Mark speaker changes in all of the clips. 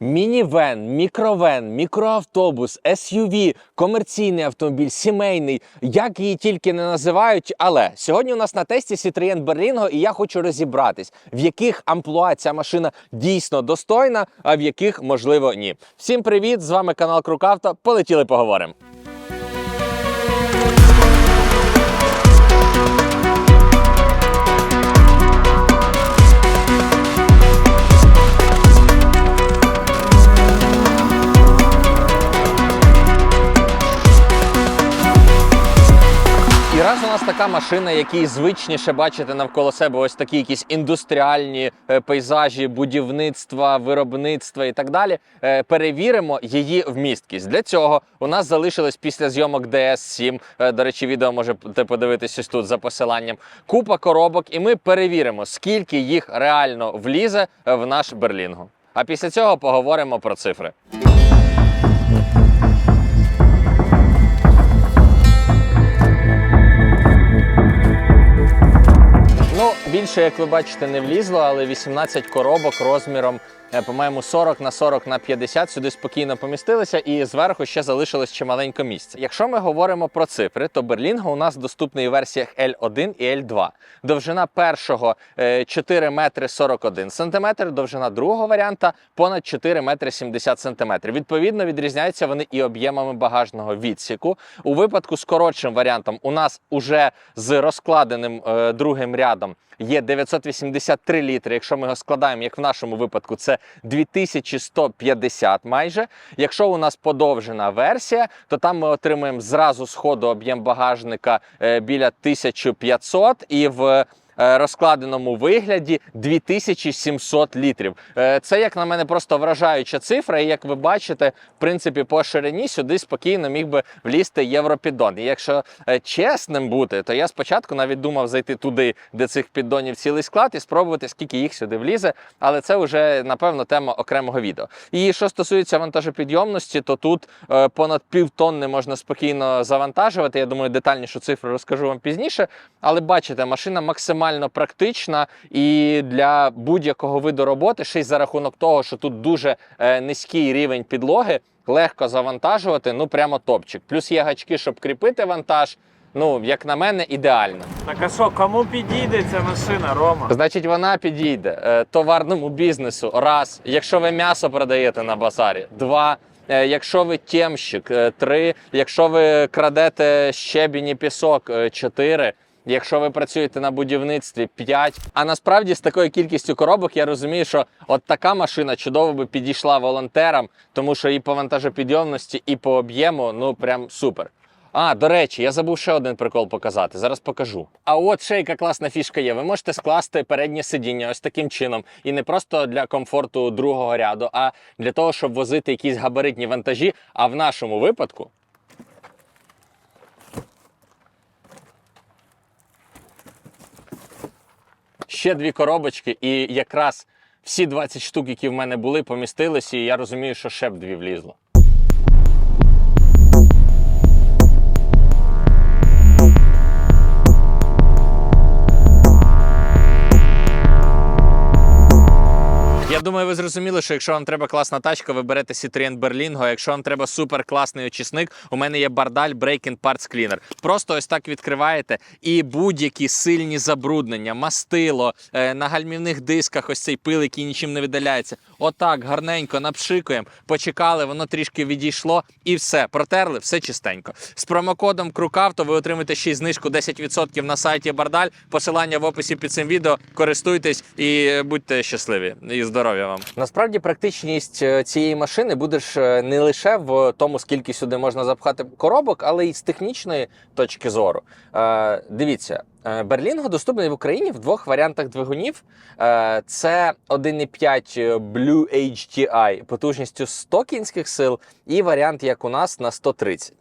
Speaker 1: Мінівен, мікровен, мікроавтобус, SUV, комерційний автомобіль, сімейний, як її тільки не називають. Але сьогодні у нас на тесті Citroen Berlingo, і я хочу розібратись, в яких амплуа ця машина дійсно достойна, а в яких можливо ні. Всім привіт! З вами канал Крукавто. Полетіли поговоримо. Нас така машина, якій звичніше бачити навколо себе ось такі якісь індустріальні е, пейзажі, будівництва, виробництва і так далі. е, Перевіримо її вмісткість. Для цього у нас залишилось після зйомок DS7, е, До речі, відео можете подивитись ось тут за посиланням. Купа коробок, і ми перевіримо, скільки їх реально влізе в наш Берлінго. А після цього поговоримо про цифри. Більше, як ви бачите, не влізло, але 18 коробок розміром, по-моєму, 40 на 40 на 50 сюди спокійно помістилися, і зверху ще залишилось чималенько місця. Якщо ми говоримо про цифри, то Берлінго у нас доступний у версіях L1 і L2. Довжина першого е, 4 метри 41 сантиметр, довжина другого варіанта понад 4 метри 70 сантиметрів. Відповідно, відрізняються вони і об'ємами багажного відсіку. У випадку з коротшим варіантом у нас уже з розкладеним е, другим рядом є 983 літри. Якщо ми його складаємо, як в нашому випадку, це 2150 майже. Якщо у нас подовжена версія, то там ми отримуємо зразу з ходу об'єм багажника е, біля 1500 і в розкладеному вигляді 2700 літрів. Е, Це, як на мене, просто вражаюча цифра. І як ви бачите, в принципі, по ширині сюди спокійно міг би влізти європіддон. І якщо е, чесним бути, то я спочатку навіть думав зайти туди, де цих піддонів цілий склад, і спробувати, скільки їх сюди влізе. Але це вже напевно тема окремого відео. І що стосується вантажопідйомності, то тут е, понад півтонни можна спокійно завантажувати. Я думаю, детальнішу цифру розкажу вам пізніше. Але бачите, машина максимально практична і для будь-якого виду роботи, ще й за рахунок того, що тут дуже е, низький рівень підлоги, легко завантажувати, ну прямо топчик. Плюс є гачки, щоб кріпити вантаж. Ну, як на мене, ідеально.
Speaker 2: Так а що, кому підійде ця машина, Рома?
Speaker 1: Значить, вона підійде е, товарному бізнесу. Раз, якщо ви м'ясо продаєте на базарі, два. е, Якщо ви тємщик, три. Якщо ви крадете щебінь і пісок, чотири. Якщо ви працюєте на будівництві 5. А насправді з такою кількістю коробок я розумію, що от така машина чудово би підійшла волонтерам, тому що і по вантажопідйомності, і по об'єму, ну прям супер. А, до речі, я забув ще один прикол показати. Зараз покажу. А от ще яка класна фішка є. Ви можете скласти переднє сидіння ось таким чином. І не просто для комфорту другого ряду, а для того, щоб возити якісь габаритні вантажі. А в нашому випадку. Ще дві коробочки, і якраз всі 20 штук, які в мене були, помістилися, і я розумію, що ще б дві влізло. Думаю, ви зрозуміли, що якщо вам треба класна тачка, ви берете Citroen Berlingo. А Якщо вам треба супер класний очисник, у мене є бардаль Breaking Parts Cleaner. Просто ось так відкриваєте, і будь-які сильні забруднення, мастило е, на гальмівних дисках, ось цей пил, який нічим не видаляється. Отак гарненько напшикуємо, почекали, воно трішки відійшло, і все. Протерли, все чистенько. З промокодом Крукавто ви отримаєте ще й знижку 10% на сайті Бардаль. Посилання в описі під цим відео. Користуйтесь і е, будьте щасливі і здоров'я вам. Насправді практичність е, цієї машини буде е, не лише в тому, скільки сюди можна запхати коробок, але й з технічної точки зору. Е, дивіться. Берлінго доступний в Україні в двох варіантах двигунів. Це 1,5 Blue HTI потужністю 100 кінських сил, і варіант, як у нас, на 130.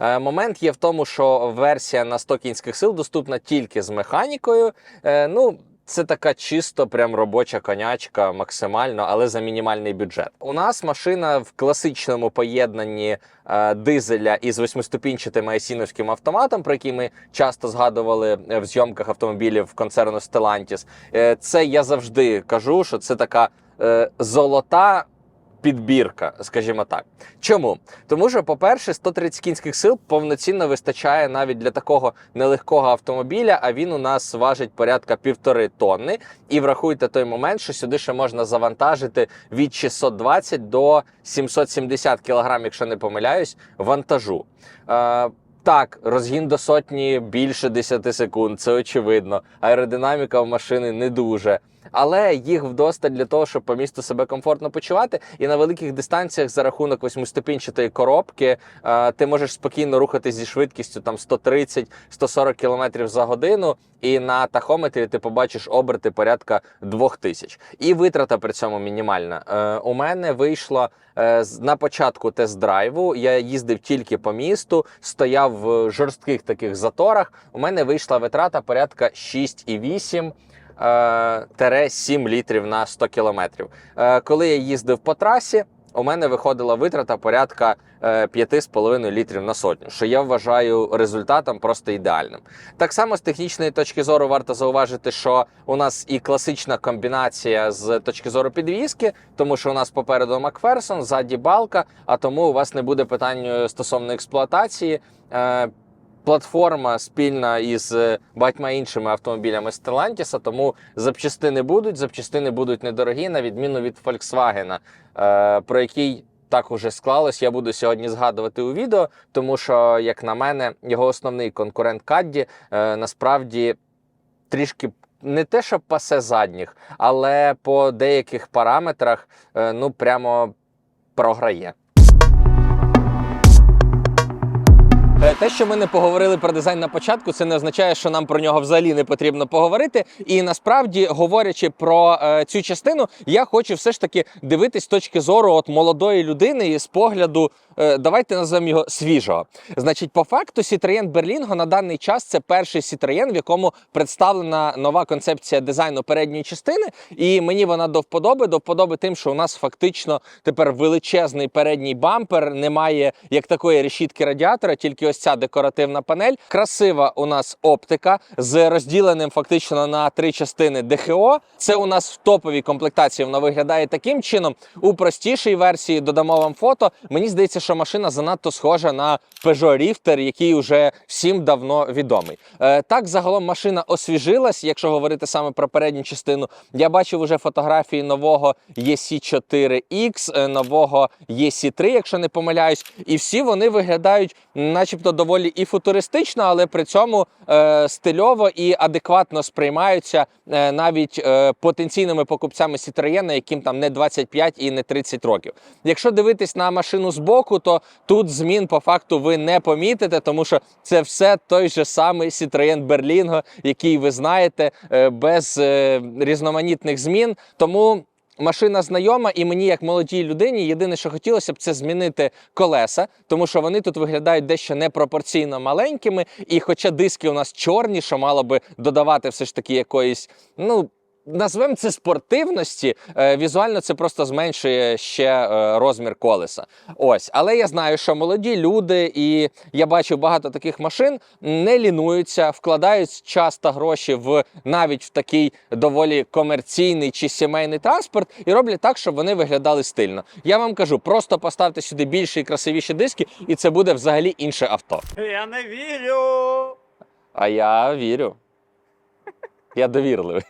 Speaker 1: Е, Момент є в тому, що версія на 100 кінських сил доступна тільки з механікою. Ну, це така чисто прям робоча конячка максимально, але за мінімальний бюджет. У нас машина в класичному поєднанні е, дизеля із восьмиступінчатим айсіновським автоматом, про який ми часто згадували е, в зйомках автомобілів концерну Stellantis. Е, це я завжди кажу, що це така е, золота підбірка, скажімо так. Чому? Тому що, по-перше, 130 кінських сил повноцінно вистачає навіть для такого нелегкого автомобіля, а він у нас важить порядка півтори тонни. І врахуйте той момент, що сюди ще можна завантажити від 620 до 770 кг, якщо не помиляюсь, вантажу. Е, так, розгін до сотні більше 10 секунд, це очевидно. Аеродинаміка в машини не дуже. Але їх вдосталь для того, щоб по місту себе комфортно почувати. І на великих дистанціях за рахунок восьмиступінчатої коробки е, ти можеш спокійно рухатись зі швидкістю там 130-140 км за годину. І на тахометрі ти побачиш оберти порядка 2000. І витрата при цьому мінімальна. Е, у мене вийшло е, на початку тест-драйву. Я їздив тільки по місту, стояв в жорстких таких заторах. У мене вийшла витрата порядка 6,8 е, тере 7 літрів на 100 кілометрів. Е, Коли я їздив по трасі, у мене виходила витрата порядка е, 5,5 літрів на сотню, що я вважаю результатом просто ідеальним. Так само з технічної точки зору варто зауважити, що у нас і класична комбінація з точки зору підвізки, тому що у нас попереду Макферсон, ззаді балка, а тому у вас не буде питань е, стосовно експлуатації. Платформа спільна із е, багатьма іншими автомобілями Stellantis, тому запчастини будуть. Запчастини будуть недорогі, на відміну від Volkswagen, е, про який так уже склалось. Я буду сьогодні згадувати у відео, тому що, як на мене, його основний конкурент Кадді е, насправді трішки. Не те, що пасе задніх, але по деяких параметрах ну прямо програє. Те, що ми не поговорили про дизайн на початку, це не означає, що нам про нього взагалі не потрібно поговорити. І насправді, говорячи про е, цю частину, я хочу все ж таки дивитись з точки зору от молодої людини і з погляду, е, давайте назвемо його свіжого. Значить, по факту, Citroën Berlingo на даний час це перший Citroën, в якому представлена нова концепція дизайну передньої частини. І мені вона до вподоби, до вподоби тим, що у нас фактично тепер величезний передній бампер, немає як такої решітки радіатора, тільки ось ця декоративна панель. Красива у нас оптика з розділеним фактично на три частини ДХО. Це у нас в топовій комплектації воно виглядає таким чином. У простішій версії додамо вам фото. Мені здається, що машина занадто схожа на Peugeot Rifter, який вже всім давно відомий. Е, так, загалом машина освіжилась, якщо говорити саме про передню частину. Я бачив уже фотографії нового EC4X, е, нового EC3, якщо не помиляюсь, і всі вони виглядають, начебто, доволі і футуристично, але при цьому е, стильово і адекватно сприймаються е, навіть е, потенційними покупцями Citroën, яким там не 25 і не 30 років. Якщо дивитись на машину збоку, то тут змін по факту ви не помітите, тому що це все той же самий Citroën Berlingo, який ви знаєте, е, без е, різноманітних змін. Тому. Машина знайома, і мені, як молодій людині, єдине, що хотілося б, це змінити колеса, тому що вони тут виглядають дещо непропорційно маленькими. І хоча диски у нас чорні, що мало би додавати все ж таки якоїсь, ну. Назвемо це спортивності. е, Візуально це просто зменшує ще е, розмір колеса. Ось, але я знаю, що молоді люди, і я бачив багато таких машин, не лінуються, вкладають час та гроші в навіть в такий доволі комерційний чи сімейний транспорт і роблять так, щоб вони виглядали стильно. Я вам кажу, просто поставте сюди більші і красивіші диски, і це буде взагалі інше авто.
Speaker 2: Я не вірю.
Speaker 1: А я вірю. Я довірливий.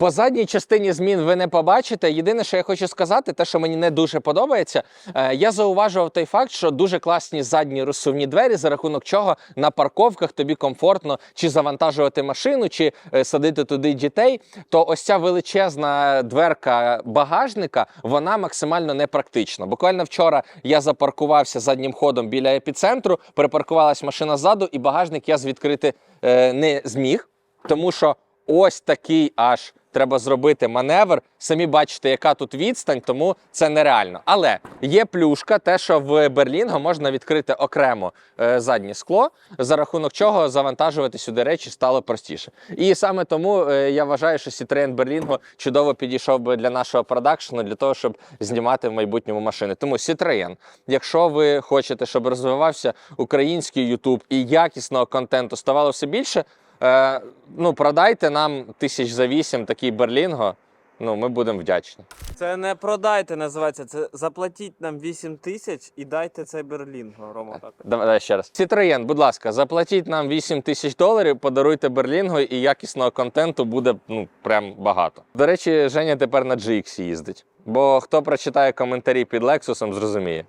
Speaker 1: По задній частині змін ви не побачите. Єдине, що я хочу сказати, те, що мені не дуже подобається, е, я зауважував той факт, що дуже класні задні розсувні двері, за рахунок чого на парковках тобі комфортно чи завантажувати машину, чи е, садити туди дітей. То ось ця величезна дверка багажника, вона максимально непрактична. Буквально вчора я запаркувався заднім ходом біля епіцентру, припаркувалась машина ззаду, і багажник я звідкрити е, не зміг, тому що ось такий аж треба зробити маневр. Самі бачите, яка тут відстань, тому це нереально. Але є плюшка, те, що в Берлінго можна відкрити окремо е, заднє скло, за рахунок чого завантажувати сюди речі стало простіше. І саме тому е, я вважаю, що Citroen Berlingo чудово підійшов би для нашого продакшену, для того, щоб знімати в майбутньому машини. Тому Citroen, якщо ви хочете, щоб розвивався український YouTube і якісного контенту ставало все більше. Е, ну, продайте нам тисяч за вісім такий Берлінго. ну ми будемо вдячні.
Speaker 2: Це не продайте, називається. Це заплатіть нам 8 тисяч і дайте цей Берлінго, Рома. Так.
Speaker 1: Давай давай ще раз. Citroen, будь ласка, заплатіть нам 8 тисяч доларів, подаруйте Берлінго і якісного контенту буде ну прям багато. До речі, Женя тепер на GX їздить. Бо хто прочитає коментарі під Лексусом, зрозуміє.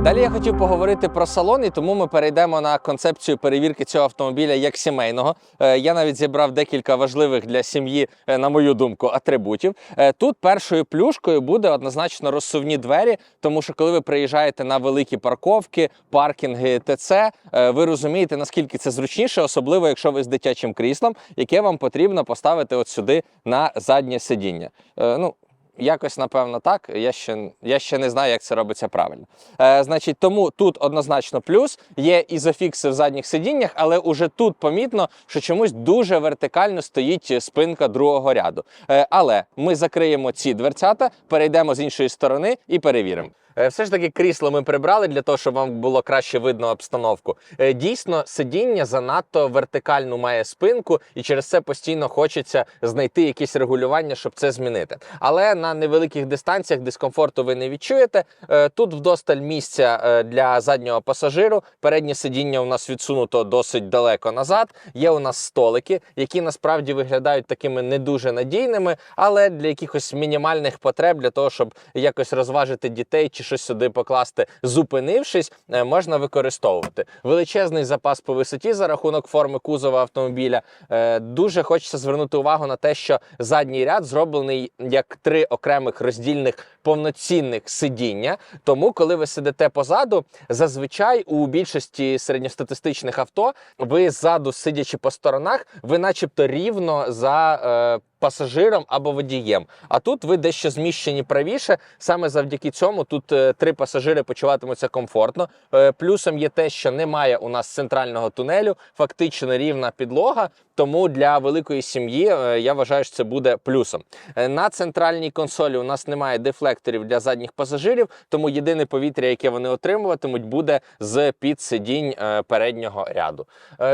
Speaker 1: Далі я хотів поговорити про салон, і тому ми перейдемо на концепцію перевірки цього автомобіля як сімейного. Е, Я навіть зібрав декілька важливих для сім'ї, е, на мою думку, атрибутів. Е, Тут першою плюшкою буде однозначно розсувні двері, тому що коли ви приїжджаєте на великі парковки, паркінги, ТЦ, е, ви розумієте, наскільки це зручніше, особливо якщо ви з дитячим кріслом, яке вам потрібно поставити от сюди на заднє сидіння. Е, Ну, Якось напевно так. Я ще, я ще не знаю, як це робиться правильно. Е, значить, тому тут однозначно плюс. Є ізофікси в задніх сидіннях, але уже тут помітно, що чомусь дуже вертикально стоїть спинка другого ряду. Е, але ми закриємо ці дверцята, перейдемо з іншої сторони і перевіримо. Е, Все ж таки крісло ми прибрали для того, щоб вам було краще видно обстановку. Е, Дійсно, сидіння занадто вертикальну має спинку, і через це постійно хочеться знайти якісь регулювання, щоб це змінити. Але на невеликих дистанціях дискомфорту ви не відчуєте. Е, Тут вдосталь місця для заднього пасажиру. Переднє сидіння у нас відсунуто досить далеко назад. Є у нас столики, які насправді виглядають такими не дуже надійними, але для якихось мінімальних потреб, для того, щоб якось розважити дітей чи щось сюди покласти, зупинившись, е, можна використовувати. Величезний запас по висоті за рахунок форми кузова автомобіля. Е, Дуже хочеться звернути увагу на те, що задній ряд зроблений як три окремих роздільних повноцінних сидіння. Тому, коли ви сидите позаду, зазвичай у більшості середньостатистичних авто ви ззаду, сидячи по сторонах, ви начебто рівно за. Е, Пасажиром або водієм. А тут ви дещо зміщені правіше. Саме завдяки цьому тут е, три пасажири почуватимуться комфортно. Е, плюсом є те, що немає у нас центрального тунелю, фактично рівна підлога. Тому для великої сім'ї е, я вважаю, що це буде плюсом. Е, На центральній консолі у нас немає дефлекторів для задніх пасажирів, тому єдине повітря, яке вони отримуватимуть, буде з під сидінь е, переднього ряду.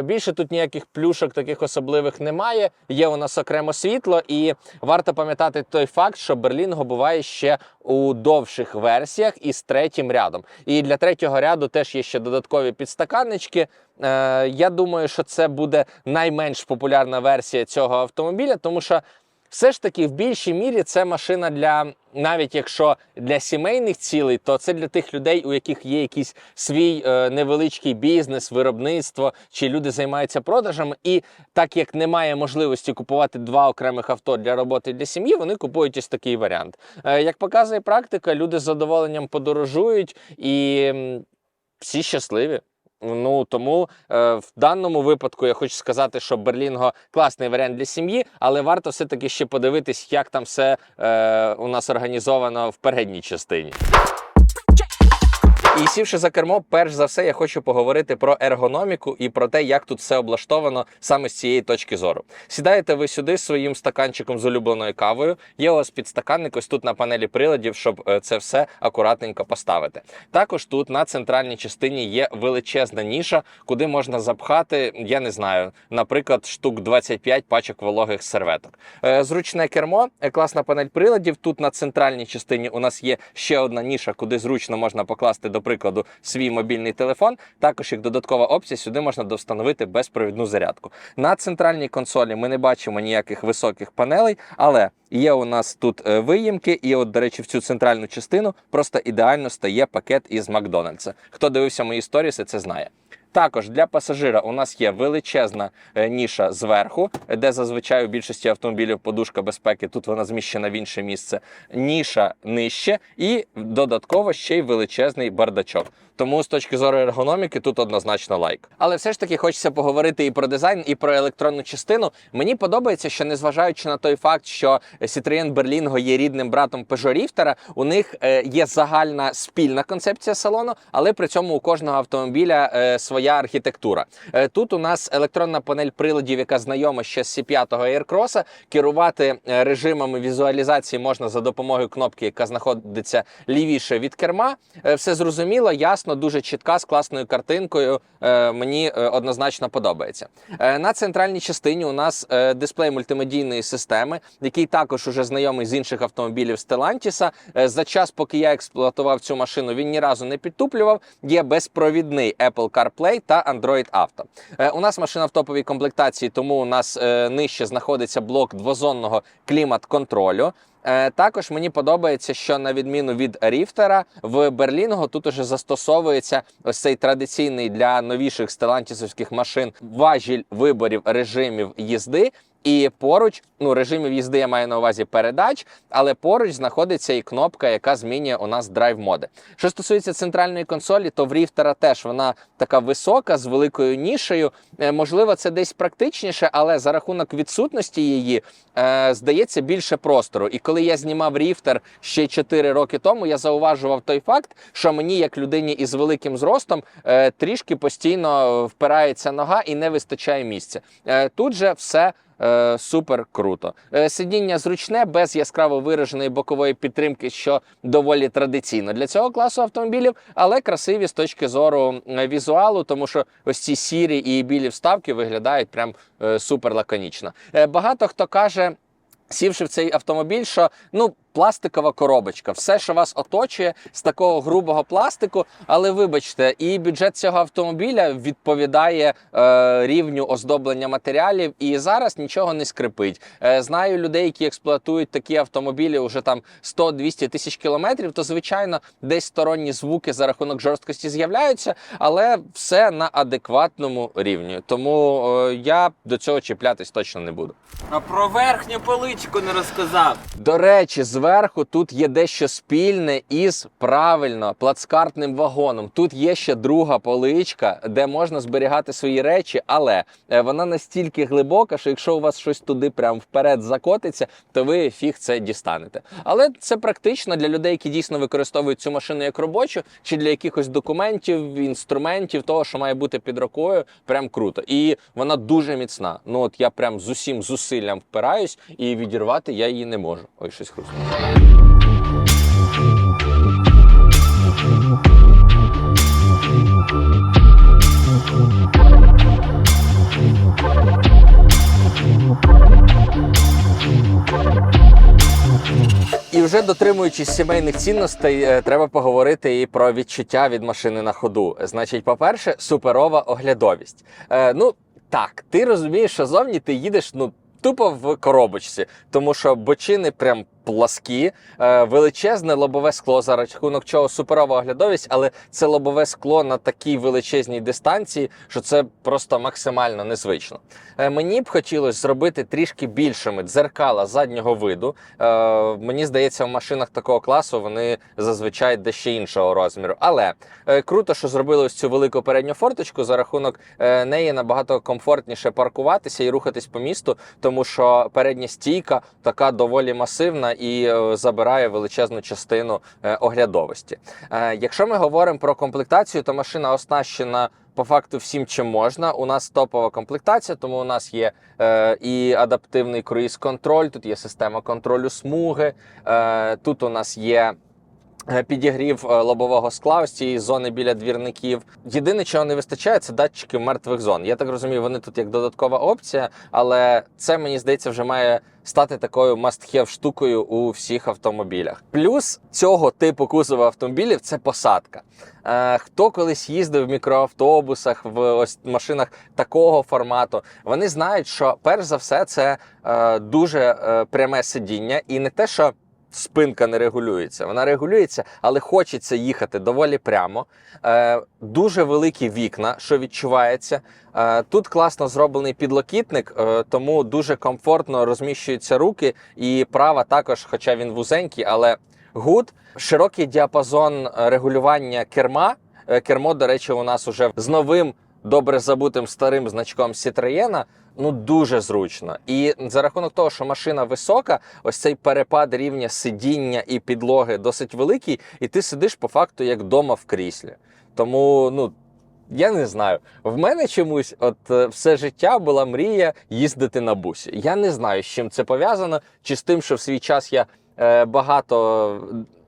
Speaker 1: Більше тут ніяких плюшок таких особливих немає. Є у нас окремо світло, і варто пам'ятати той факт, що Берлінго буває ще у довших версіях із третім рядом. І для третього ряду теж є ще додаткові підстаканнички. Е, Я думаю, що це буде найменш популярна версія цього автомобіля, тому що все ж таки в більшій мірі це машина для навіть якщо для сімейних цілей, то це для тих людей, у яких є якийсь свій е, невеличкий бізнес, виробництво, чи люди займаються продажами. І так як немає можливості купувати два окремих авто для роботи для сім'ї, вони купують ось такий варіант. Е, як показує практика, люди з задоволенням подорожують і всі щасливі. Ну тому е, в даному випадку я хочу сказати, що Берлінго класний варіант для сім'ї, але варто все-таки ще подивитись, як там все е, у нас організовано в передній частині. І сівши за кермо, перш за все, я хочу поговорити про ергономіку і про те, як тут все облаштовано саме з цієї точки зору. Сідаєте ви сюди своїм стаканчиком з улюбленою кавою. Є у вас підстаканник ось тут на панелі приладів, щоб е, це все акуратненько поставити. Також тут на центральній частині є величезна ніша, куди можна запхати, я не знаю, наприклад, штук 25 пачок вологих серветок. Е, Зручне кермо, е, класна панель приладів. Тут на центральній частині у нас є ще одна ніша, куди зручно можна покласти, до прикладу, свій мобільний телефон. Також як додаткова опція, сюди можна достановити безпровідну зарядку. На центральній консолі ми не бачимо ніяких високих панелей, але є у нас тут е, виїмки, і от, до речі, в цю центральну частину просто ідеально стає пакет із Макдональдса. Хто дивився мої сторіси, це знає. Також для пасажира у нас є величезна е, ніша зверху, де зазвичай у більшості автомобілів подушка безпеки. Тут вона зміщена в інше місце. Ніша нижче, і додатково ще й величезний бардачок. Тому з точки зору ергономіки тут однозначно лайк. Але все ж таки хочеться поговорити і про дизайн, і про електронну частину. Мені подобається, що незважаючи на той факт, що Citroen Berlingo є рідним братом Peugeot Rifter, у них е, є загальна спільна концепція салону, але при цьому у кожного автомобіля е, своя своя архітектура. Е, Тут у нас електронна панель приладів, яка знайома ще з C5 Aircross. Керувати е, режимами візуалізації можна за допомогою кнопки, яка знаходиться лівіше від керма. Е, Все зрозуміло, ясно, дуже чітка з класною картинкою. Мені однозначно подобається. На центральній частині у нас дисплей мультимедійної системи, який також уже знайомий з інших автомобілів Stellantis. За час, поки я експлуатував цю машину, він ні разу не підтуплював. Є безпровідний Apple CarPlay та Android Auto. Е, У нас машина в топовій комплектації, тому у нас е, нижче знаходиться блок двозонного клімат-контролю. Е, Також мені подобається, що на відміну від Ріфтера, в Берлінго тут уже застосовується ось цей традиційний для новіших стелантісовських машин важіль виборів режимів їзди. І поруч, ну режимів їзди я маю на увазі передач, але поруч знаходиться і кнопка, яка змінює у нас драйв моди. Що стосується центральної консолі, то в Ріфтера теж вона така висока з великою нішею. Е, Можливо, це десь практичніше, але за рахунок відсутності її е, здається більше простору. І коли я знімав Ріфтер ще 4 роки тому, я зауважував той факт, що мені, як людині із великим зростом, е, трішки постійно впирається нога і не вистачає місця. Е, тут же все. Е, Супер круто. Е, Сидіння зручне, без яскраво вираженої бокової підтримки, що доволі традиційно для цього класу автомобілів, але красиві з точки зору е, візуалу, тому що ось ці сірі і білі вставки виглядають прям е, супер лаконічно. Е, Багато хто каже. Сівши в цей автомобіль, що ну пластикова коробочка, все, що вас оточує з такого грубого пластику. Але вибачте, і бюджет цього автомобіля відповідає е, рівню оздоблення матеріалів, і зараз нічого не скрипить. Е, знаю людей, які експлуатують такі автомобілі вже там 100-200 тисяч кілометрів. То звичайно, десь сторонні звуки за рахунок жорсткості з'являються, але все на адекватному рівні. Тому е, я до цього чіплятись точно не буду.
Speaker 2: А про верхню поличку не розказав.
Speaker 1: До речі, зверху тут є дещо спільне із правильно плацкартним вагоном. Тут є ще друга поличка, де можна зберігати свої речі, але е, вона настільки глибока, що якщо у вас щось туди прям вперед закотиться, то ви фіг це дістанете. Але це практично для людей, які дійсно використовують цю машину як робочу, чи для якихось документів, інструментів, того, що має бути під рукою, прям круто. І вона дуже міцна. Ну от я прям з усім зусиллям впираюсь, і відірвати я її не можу. Ой, щось хрустнуло. І вже дотримуючись сімейних цінностей, е, треба поговорити і про відчуття від машини на ходу. Значить, по-перше, суперова оглядовість. Е, ну так, ти розумієш, що зовні ти їдеш ну тупо в коробочці, тому що бочини прям пласкі, е, величезне лобове скло, за рахунок чого суперова оглядовість, але це лобове скло на такій величезній дистанції, що це просто максимально незвично. Е, мені б хотілося зробити трішки більшими дзеркала заднього виду. Е, мені здається, в машинах такого класу вони зазвичай дещо іншого розміру. Але круто, що зробили ось цю велику передню форточку. За рахунок неї набагато комфортніше паркуватися і рухатись по місту, тому що передня стійка така доволі масивна і е, забирає величезну частину е, оглядовості. Е, Якщо ми говоримо про комплектацію, то машина оснащена. По факту всім чим можна. У нас топова комплектація, тому у нас є е, і адаптивний круїз-контроль, тут є система контролю смуги, е, тут у нас є. Е, Підігрів е, лобового скла ось цієї зони біля двірників. Єдине, чого не вистачає, це датчики мертвих зон. Я так розумію, вони тут як додаткова опція, але це мені здається вже має стати такою must-have штукою у всіх автомобілях. Плюс цього типу кузова автомобілів це посадка. Е, хто колись їздив в мікроавтобусах, в ось машинах такого формату, вони знають, що перш за все це е, дуже е, пряме сидіння, і не те, що спинка не регулюється. Вона регулюється, але хочеться їхати доволі прямо. Е, дуже великі вікна, що відчувається. Е, тут класно зроблений підлокітник, е, тому дуже комфортно розміщуються руки. І права також, хоча він вузенький, але гуд. Широкий діапазон регулювання керма. Е, Кермо, до речі, у нас уже з новим добре забутим старим значком Citroën, ну дуже зручно. І за рахунок того, що машина висока, ось цей перепад рівня сидіння і підлоги досить великий, і ти сидиш по факту як дома в кріслі. Тому ну. я не знаю. В мене чомусь, от е, все життя була мрія їздити на бусі. Я не знаю, з чим це пов'язано, чи з тим, що в свій час я е, багато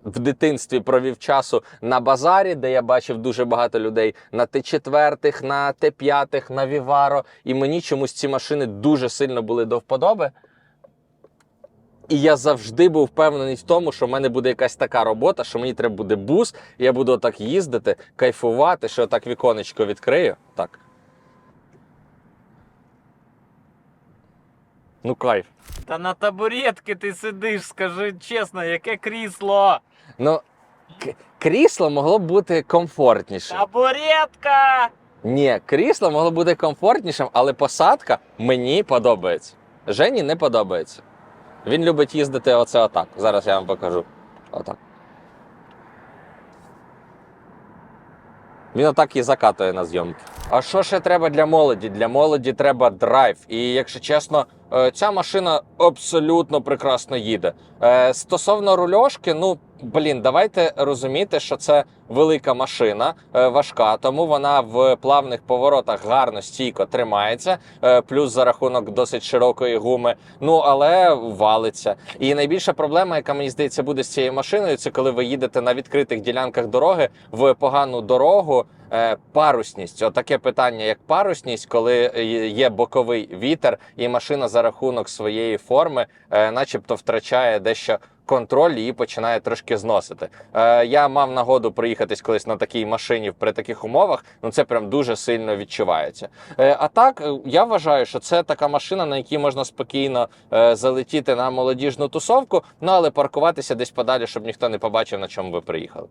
Speaker 1: в дитинстві провів часу на базарі, де я бачив дуже багато людей на Т4, на Т5, на Віваро. І мені чомусь ці машини дуже сильно були до вподоби. І я завжди був впевнений в тому, що в мене буде якась така робота, що мені треба буде бус, і я буду отак їздити, кайфувати, що так віконечко відкрию. Так. Ну, кайф.
Speaker 2: Та на табуретки ти сидиш, скажи чесно, яке крісло?
Speaker 1: Ну, крісло могло б бути комфортнішим.
Speaker 2: Табуретка!
Speaker 1: Ні, крісло могло б бути комфортнішим, але посадка мені подобається. Жені не подобається. Він любить їздити оце отак. Зараз я вам покажу. Отак. Він отак і закатує на зйомки. А що ще треба для молоді? Для молоді треба драйв. І якщо чесно, е, ця машина абсолютно прекрасно їде. Е, Стосовно рульошки, ну блін, давайте розуміти, що це велика машина, е, важка, тому вона в плавних поворотах гарно стійко тримається, е, плюс за рахунок досить широкої гуми. Ну але валиться. І найбільша проблема, яка мені здається, буде з цією машиною, це коли ви їдете на відкритих ділянках дороги в погану дорогу. е, Парусність, отаке питання, як парусність, коли є боковий вітер, і машина за рахунок своєї форми, начебто, втрачає дещо контроль її починає трошки зносити. Е, я мав нагоду проїхатись колись на такій машині при таких умовах. Ну це прям дуже сильно відчувається. Е, а так, е, я вважаю, що це така машина, на якій можна спокійно е, залетіти на молодіжну тусовку, ну але паркуватися десь подалі, щоб ніхто не побачив, на чому ви приїхали.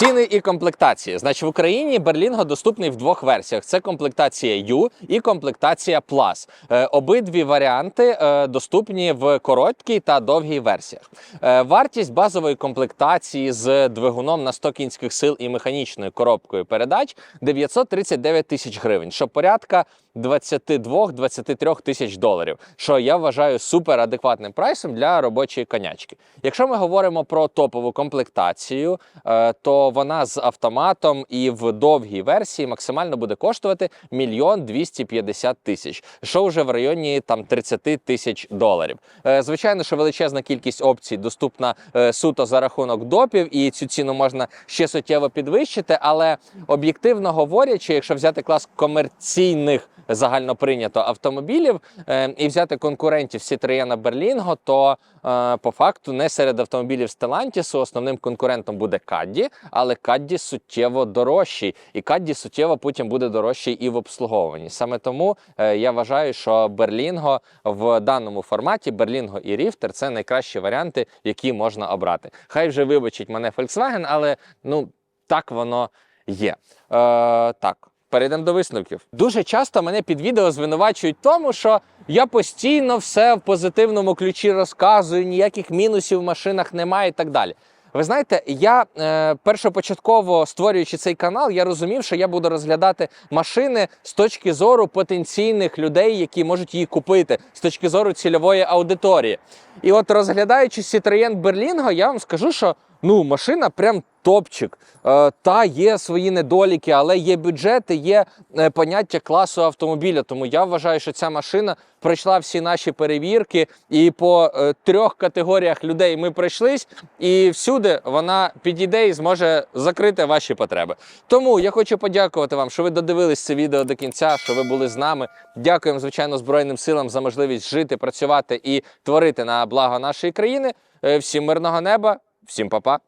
Speaker 1: Ціни і комплектації. Значить, в Україні Берлінго доступний в двох версіях: це комплектація U і комплектація Plus. Е, обидві варіанти е, доступні в короткій та довгій версіях. Е, вартість базової комплектації з двигуном на 100 кінських сил і механічною коробкою передач 939 тисяч гривень, що порядка 22-23 тисяч доларів, що я вважаю супер адекватним прайсом для робочої конячки. Якщо ми говоримо про топову комплектацію, е, то вона з автоматом і в довгій версії максимально буде коштувати мільйон 250 тисяч, що вже в районі там 30 тисяч доларів. Е, Звичайно, що величезна кількість опцій доступна е, суто за рахунок допів, і цю ціну можна ще суттєво підвищити. Але об'єктивно говорячи, якщо взяти клас комерційних загально прийнято автомобілів е, і взяти конкурентів Citroën Berlingo, то по факту не серед автомобілів Stellantis основним конкурентом буде Кадді, але Кадді суттєво дорожчий, і Кадді суттєво потім буде дорожчий і в обслуговуванні. Саме тому е, я вважаю, що Берлінго в даному форматі Берлінго і Ріфтер це найкращі варіанти, які можна обрати. Хай вже вибачить мене Volkswagen, але ну так воно є. Е, так. Перейдемо до висновків. Дуже часто мене під відео звинувачують тому, що я постійно все в позитивному ключі розказую, ніяких мінусів в машинах немає і так далі. Ви знаєте, я е, першопочатково створюючи цей канал, я розумів, що я буду розглядати машини з точки зору потенційних людей, які можуть її купити, з точки зору цільової аудиторії. І от розглядаючи Citroën Berlingo, я вам скажу, що ну машина прям топчик. Е, та є свої недоліки, але є бюджети, є е, поняття класу автомобіля. Тому я вважаю, що ця машина пройшла всі наші перевірки, і по е, трьох категоріях людей ми пройшлись, і всюди вона підійде і зможе закрити ваші потреби. Тому я хочу подякувати вам, що ви додивились це відео до кінця, що ви були з нами. Дякуємо, звичайно, Збройним силам за можливість жити, працювати і творити на благо нашої країни. Всім мирного неба, всім па-па.